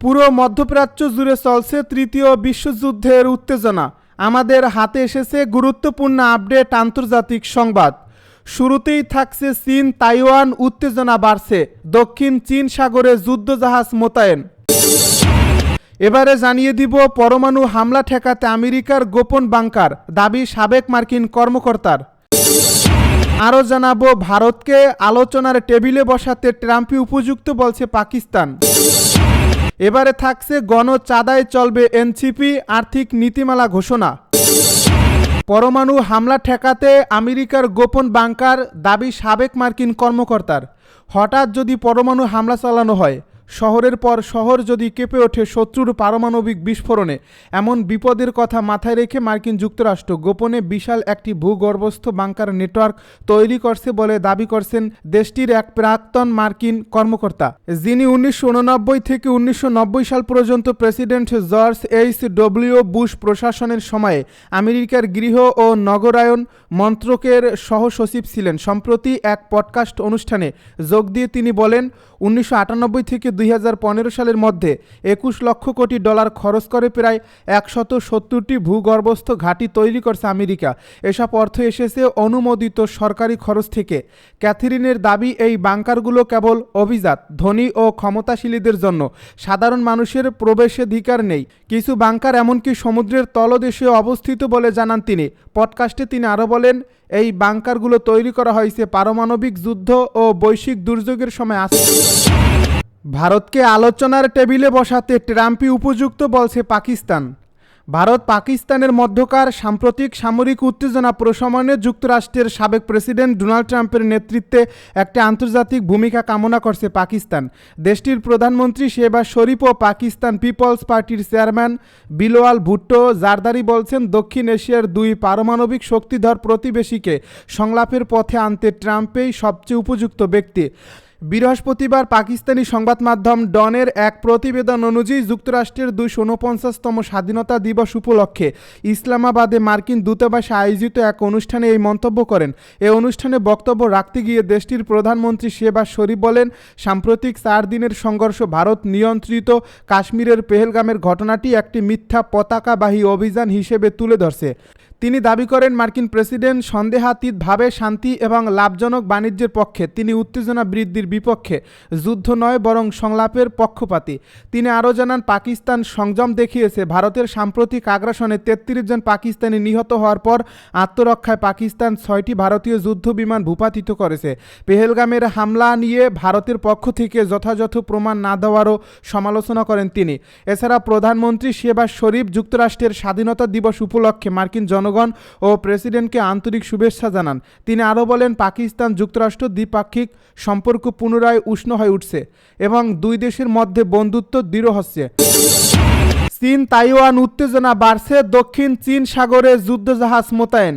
পুরো মধ্যপ্রাচ্য জুড়ে চলছে তৃতীয় বিশ্বযুদ্ধের উত্তেজনা। আমাদের হাতে এসেছে গুরুত্বপূর্ণ আপডেট আন্তর্জাতিক সংবাদ। শুরুতেই থাকছে চীন, তাইওয়ান, উত্তেজনা বাড়ছে। দক্ষিণ চীন সাগরে যুদ্ধজাহাজ মোতায়েন। এবারে জানিয়ে দিব, পরমাণু হামলা ঠেকাতে আমেরিকার গোপন বাংকার, দাবি সাবেক মার্কিন কর্মকর্তার। আরও জানাব, ভারতকে আলোচনার টেবিলে বসাতে ট্রাম্পই উপযুক্ত বলছে পাকিস্তান। এবারে থাকছে গণ চাঁদায় চলবে এনসিপি আর্থিক নীতিমালা ঘোষণা। পরমাণু হামলা ঠেকাতে আমেরিকার গোপন বাংকার দাবি সাবেক মার্কিন কর্মকর্তার। হঠাৎ যদি পরমাণু হামলা চালানো হয় শহরের পর শহর যদি কেঁপে ওঠে শত্রুর পারমাণবিক বিস্ফোরণে, এমন বিপদের কথা মাথায় রেখে মার্কিন যুক্তরাষ্ট্র গোপনে বিশাল একটি ভূগর্ভস্থ বাংকার নেটওয়ার্ক তৈরি করছে বলে দাবি করছেন দেশটির এক প্রাক্তন মার্কিন কর্মকর্তা। যিনি উনিশশো উননব্বই থেকে উনিশশো নব্বই সাল পর্যন্ত president George H W Bush প্রশাসনের সময়ে আমেরিকার গৃহ ও নগরায়ন মন্ত্রকের সহসচিব ছিলেন। সম্প্রতি এক পডকাস্ট অনুষ্ঠানে যোগ দিয়ে তিনি বলেন, উনিশশো আটানব্বই থেকে দুই হাজার পনেরো সালের মধ্যে একুশ লক্ষ কোটি ডলার খরচ করে প্রায় একশত সত্তরটি ভূগর্ভস্থ ঘাঁটি তৈরি করছে আমেরিকা। এসব অর্থ এসেছে অনুমোদিত সরকারি খরচ থেকে। ক্যাথরিনের দাবি, এই বাংকারগুলো কেবল অভিজাত, ধনী ও ক্ষমতাশীলীদের জন্য। সাধারণ মানুষের প্রবেশাধিকার নেই। কিছু বাংকার, এমনকি সমুদ্রের তলদেশে অবস্থিত বলে জানান তিনি। পডকাস্টে তিনি আরও বলেন, এই বাংকারগুলো তৈরি করা হয়েছে পারমাণবিক যুদ্ধ ও বৈশ্বিক দুর্যোগের সময় আসছে ভারতকে আলোচনার টেবিলে বসাতে ট্রাম্পই উপযুক্ত বলছে পাকিস্তান। ভারত পাকিস্তানের মধ্যকার সাম্প্রতিক সামরিক উত্তেজনা প্রশমনে যুক্তরাষ্ট্রের সাবেক প্রেসিডেন্ট ডোনাল্ড ট্রাম্পের নেতৃত্বে একটি আন্তর্জাতিক ভূমিকা কামনা করছে পাকিস্তান। দেশটির প্রধানমন্ত্রী শেবা শরীফ ও পাকিস্তান পিপলস পার্টির চেয়ারম্যান বিলোয়াল ভুট্টো জারদারি বলছেন, দক্ষিণ এশিয়ার দুই পারমাণবিক শক্তিধর প্রতিবেশীকে সংলাপের পথে আনতে ট্রাম্পেই সবচেয়ে উপযুক্ত ব্যক্তি। বৃহস্পতিবার পাকিস্তানি সংবাদ মাধ্যম ডনের এক প্রতিবেদন অনুযায়ী যুক্তরাষ্ট্রের দুইশো উনপঞ্চাশতম স্বাধীনতা দিবস উপলক্ষে ইসলামাবাদে মার্কিন দূতাবাসে আয়োজিত এক অনুষ্ঠানে এই মন্তব্য করেন। এ অনুষ্ঠানে বক্তব্য রাখতে গিয়ে দেশটির প্রধানমন্ত্রী শেবাজ শরীফ বলেন, সাম্প্রতিক চার দিনের সংঘর্ষ ভারত নিয়ন্ত্রিত কাশ্মীরের পেহেলগামের ঘটনাটি একটি মিথ্যা পতাকাবাহী অভিযান হিসেবে তুলে ধরছে। তিনি দাবি করেন, মার্কিন প্রেসিডেন্ট সন্দেহাতীতভাবে শান্তি এবং লাভজনক বাণিজ্যের পক্ষে, তিনি উত্তেজনা বৃদ্ধির বিপক্ষে যুদ্ধ নয় বরং সংলাপের পক্ষপাতী। তিনি আরও জানান, পাকিস্তান সংযম দেখিয়েছে, ভারতের সাম্প্রতিক আগ্রাসনে তেত্রিশ জন পাকিস্তানি নিহত হওয়ার পর আত্মরক্ষায় পাকিস্তান ছয়টি ভারতীয় যুদ্ধ বিমান ভূপাতিত করেছে। পেহেলগামের হামলা নিয়ে ভারতের পক্ষ থেকে যথাযথ প্রমাণ না দেওয়ারও সমালোচনা করেন তিনি। এছাড়া প্রধানমন্ত্রী শেবাজ শরীফ যুক্তরাষ্ট্রের স্বাধীনতা দিবস উপলক্ষে মার্কিন জনগণ ও প্রেসিডেন্টকে আন্তরিক শুভেচ্ছা জানান। তিনি আরও বলেন, পাকিস্তান যুক্তরাষ্ট্র দ্বিপাক্ষিক সম্পর্ক পুনরায় উষ্ণ হয়ে উঠছে এবং দুই দেশের মধ্যে বন্ধুত্ব দৃঢ় হচ্ছে। চীন, তাইওয়ান উত্তেজনা বাড়ছে। দক্ষিণ চীন সাগরে যুদ্ধজাহাজ মোতায়েন।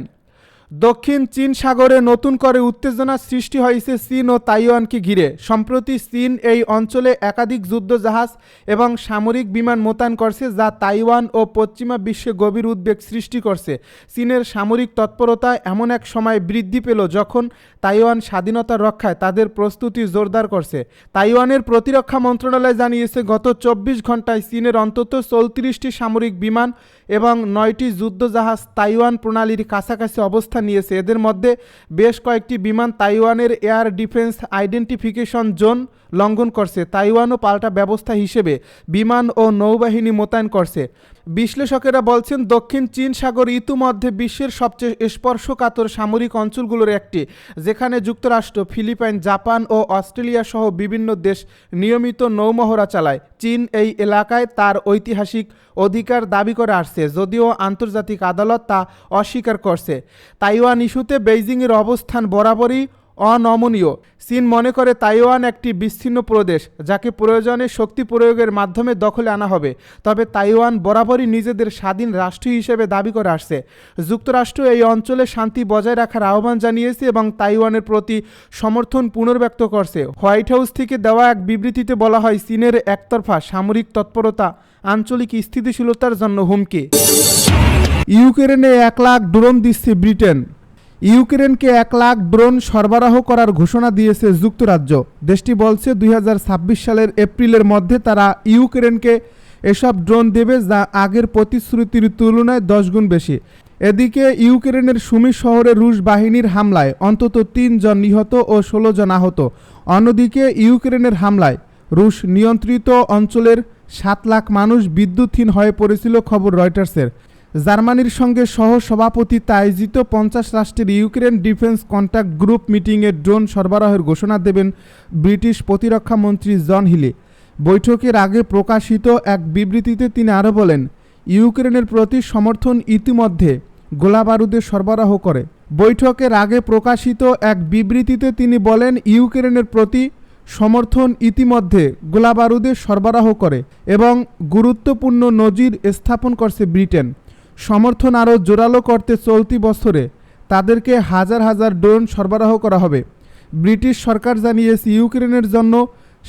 দক্ষিণ চীন সাগরে নতুন করে উত্তেজনা সৃষ্টি হয়েছে চীন ও তাইওয়ানকে ঘিরে। সম্প্রতি চীন এই অঞ্চলে একাধিক যুদ্ধজাহাজ এবং সামরিক বিমান মোতায়েন করছে, যা তাইওয়ান ও পশ্চিমা বিশ্বে গভীর উদ্বেগ সৃষ্টি করছে। চীনের সামরিক তৎপরতা এমন এক সময় বৃদ্ধি পেল যখন তাইওয়ান স্বাধীনতা রক্ষায় তাদের প্রস্তুতি জোরদার করছে। তাইওয়ানের প্রতিরক্ষা মন্ত্রণালয় জানিয়েছে, গত চব্বিশ ঘন্টায় চীনের অন্তত চৌত্রিশটি সামরিক বিমান এবং নয়টি যুদ্ধজাহাজ তাইওয়ান প্রণালীর কাছাকাছি অবস্থান নিয়েছে। এদের মধ্যে বেশ কয়েকটি বিমান তাইওয়ানের এয়ার ডিফেন্স আইডেন্টিফিকেশন জোন লঙ্ঘন করছে। তাইওয়ানও পাল্টা ব্যবস্থা হিসেবে বিমান ও নৌবাহিনী মোতায়েন করছে। বিশ্লেষকেরা বলছেন, দক্ষিণ চীন সাগর ইতিমধ্যে বিশ্বের সবচেয়ে স্পর্শকাতর সামরিক অঞ্চলগুলোর একটি, যেখানে যুক্তরাষ্ট্র, ফিলিপাইন, জাপান ও অস্ট্রেলিয়া সহ বিভিন্ন দেশ নিয়মিত নৌমহড়া চালায়। চীন এই এলাকায় তার ঐতিহাসিক অধিকার দাবি করে আসছে, যদিও আন্তর্জাতিক আদালত তা অস্বীকার করছে। তাইওয়ান ইস্যুতে বেইজিংয়ের অবস্থান বরাবরই অনমনীয়। চীন মনে করে তাইওয়ান একটি বিচ্ছিন্ন প্রদেশ, যাকে প্রয়োজনে শক্তি প্রয়োগের মাধ্যমে দখলে আনা হবে। তবে তাইওয়ান বরাবরই নিজেদের স্বাধীন রাষ্ট্র হিসেবে দাবি করে আসছে। যুক্তরাষ্ট্র এই অঞ্চলে শান্তি বজায় রাখার আহ্বান জানিয়েছে এবং তাইওয়ানের প্রতি সমর্থন পুনর্ব্যক্ত করছে। হোয়াইট হাউস থেকে দেওয়া এক বিবৃতিতে বলা হয়, চীনের একতরফা সামরিক তৎপরতা, আঞ্চলিক স্থিতিশীলতার জন্য হুমকি। ইউক্রেনে এক লাখ ড্রোন দিচ্ছে ব্রিটেন। ইউক্রেনকে এক লাখ ড্রোন সরবরাহ করার ঘোষণা দিয়েছে যুক্তরাজ্য। দেশটি বলছে দুই হাজার ছাব্বিশ সালের এপ্রিলের মধ্যে তারা ইউক্রেনকে এসব ড্রোন দেবে যা আগের প্রতিশ্রুতির তুলনায় দশ গুণ বেশি। এদিকে ইউক্রেনের সুমি শহরে রুশ বাহিনীর হামলায় অন্তত তিনজন নিহত ও ষোলো জন আহত। অন্যদিকে ইউক্রেনের হামলায় রুশ নিয়ন্ত্রিত অঞ্চলের সাত লাখ মানুষ বিদ্যুৎহীন হয়ে পড়েছিল, খবর রয়টার্সের। জার্মানির সঙ্গে সহ সভাপতিত্বে আয়োজিত পঞ্চাশ রাষ্ট্রের ইউক্রেন ডিফেন্স কন্ট্যাক্ট গ্রুপ মিটিংয়ে ড্রোন সরবরাহের ঘোষণা দেবেন ব্রিটিশ প্রতিরক্ষা মন্ত্রী জন হিলে। বৈঠকের আগে প্রকাশিত এক বিবৃতিতে তিনি আরও বলেন, ইউক্রেনের প্রতি সমর্থন ইতিমধ্যে গোলাবারুদের সরবরাহ করে। বৈঠকের আগে প্রকাশিত এক বিবৃতিতে তিনি বলেন, ইউক্রেনের প্রতি সমর্থন ইতিমধ্যে গোলাবারুদের সরবরাহ করে এবং গুরুত্বপূর্ণ নজির স্থাপন করছে ব্রিটেন। সমর্থন আরও জোরালো করতে চলতি বছরে তাদেরকে হাজার হাজার ড্রোন সরবরাহ করা হবে। ব্রিটিশ সরকার জানিয়েছে, ইউক্রেনের জন্য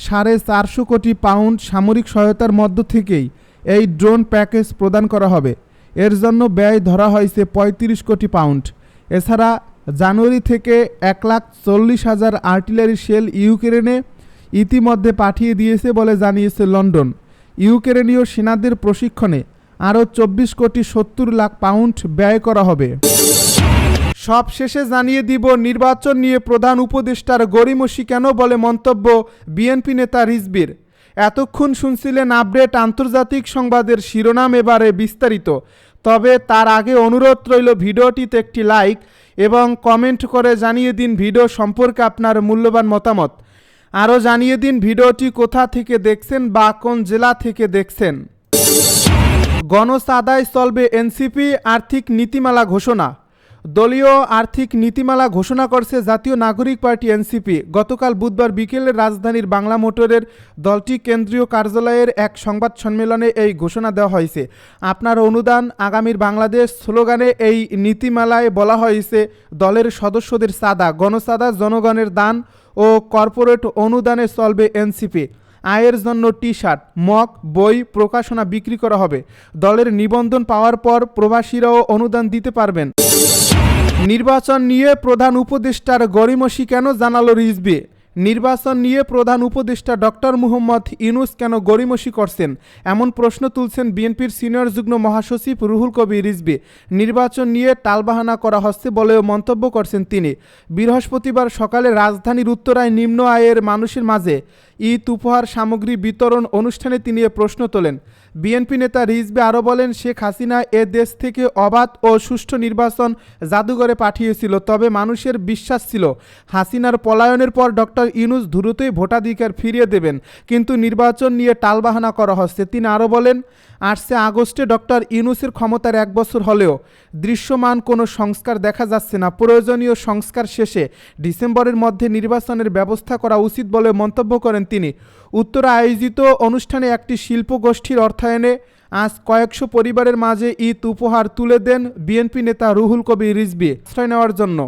সাড়ে চারশো কোটি পাউন্ড সামরিক সহায়তার মধ্য থেকেই এই ড্রোন প্যাকেজ প্রদান করা হবে। এর জন্য ব্যয় ধরা হয়েছে পঁয়ত্রিশ কোটি পাউন্ড। এছাড়া জানুয়ারি থেকে এক লাখ চল্লিশ হাজার আর্টিলারি শেল ইউক্রেনে ইতিমধ্যে পাঠিয়ে দিয়েছে বলে জানিয়েছে লন্ডন। ইউক্রেনীয় সেনাদের প্রশিক্ষণে আরও চব্বিশ কোটি সত্তর লাখ পাউন্ড ব্যয় করা হবে। সব শেষে জানিয়ে দিব, নির্বাচন নিয়ে প্রধান উপদেষ্টার গরিমসি কেন বলে মন্তব্য বিএনপি নেতা রিজবির। এতক্ষণ শুনছিলেন আপডেট আন্তর্জাতিক সংবাদের শিরোনাম এবারে বিস্তারিত। তবে তার আগে অনুরোধ রইল ভিডিওটিতে একটি লাইক এবং কমেন্ট করে জানিয়ে দিন ভিডিও সম্পর্কে আপনার মূল্যবান মতামত। আরও জানিয়ে দিন ভিডিওটি কোথা থেকে দেখছেন বা কোন জেলা থেকে দেখছেন। গণসাদায় চলবে এনসিপি আর্থিক নীতিমালা ঘোষণা। দলীয় আর্থিক নীতিমালা ঘোষণা করছে জাতীয় নাগরিক পার্টি এনসিপি। গতকাল বুধবার বিকেলে রাজধানীর বাংলা মোটরের দলটি কেন্দ্রীয় কার্যালয়ের এক সংবাদ সম্মেলনে এই ঘোষণা দেওয়া হয়েছে। আপনার অনুদান, আগামীর বাংলাদেশ স্লোগানে এই নীতিমালায় বলা হয়েছে, দলের সদস্যদের সাদা, গণসাদা জনগণের দান ও কর্পোরেট অনুদানে চলবে এনসিপি। আয়ের জন্য টি শার্ট মগ, বই, প্রকাশনা বিক্রি করা হবে। দলের নিবন্ধন পাওয়ার পর প্রবাসীরাও অনুদান দিতে পারবেন। নির্বাচন নিয়ে প্রধান উপদেষ্টার গরিমসি কেন জানালো রিজবি? নির্বাচন নিয়ে প্রধান উপদেষ্টা ডক্টর মুহম্মদ ইউনুস কেন গরিমসি করছেন? এমন প্রশ্ন তুলছেন বিএনপির সিনিয়র যুগ্ম মহাসচিব রুহুল কবি রিজবি। নির্বাচন নিয়ে টালবাহানা করা হচ্ছে বলেও মন্তব্য করছেন তিনি। বৃহস্পতিবার সকালে রাজধানীর উত্তরায় নিম্ন আয়ের মানুষের মাঝে ঈদ, উপহার, সামগ্রী, বিতরণ অনুষ্ঠানে তিনি এ প্রশ্ন তোলেন। বিএনপি নেতা রিজবে আরও বলেন, শেখ হাসিনা এ দেশ থেকে অবাধ ও সুষ্ঠু নির্বাচন জাদুঘরে পাঠিয়েছিল, তবে মানুষের বিশ্বাস ছিল, হাসিনার পলায়নের পর ডক্টর ইউনুস দ্রুতই ভোটাধিকার ফিরিয়ে দেবেন, কিন্তু নির্বাচন নিয়ে টালবাহানা করা হচ্ছে। তিনি আরও বলেন আটশে আগস্টে ডক্টর ইউনুসের ক্ষমতার এক বছর হলেও দৃশ্যমান কোনো সংস্কার দেখা যাচ্ছে না। প্রয়োজনীয় সংস্কার শেষে ডিসেম্বরের মধ্যে নির্বাচনের ব্যবস্থা করা উচিত বলে মন্তব্য করেন তিনি। উত্তরে আয়োজিত অনুষ্ঠানে একটি শিল্পগোষ্ঠীর অর্থায়নে আজ কয়েকশো পরিবারের মাঝে ঈদ উপহার তুলে দেন বিএনপি নেতা রুহুল কবির রিজবি আশ্রয় নেওয়ার জন্য।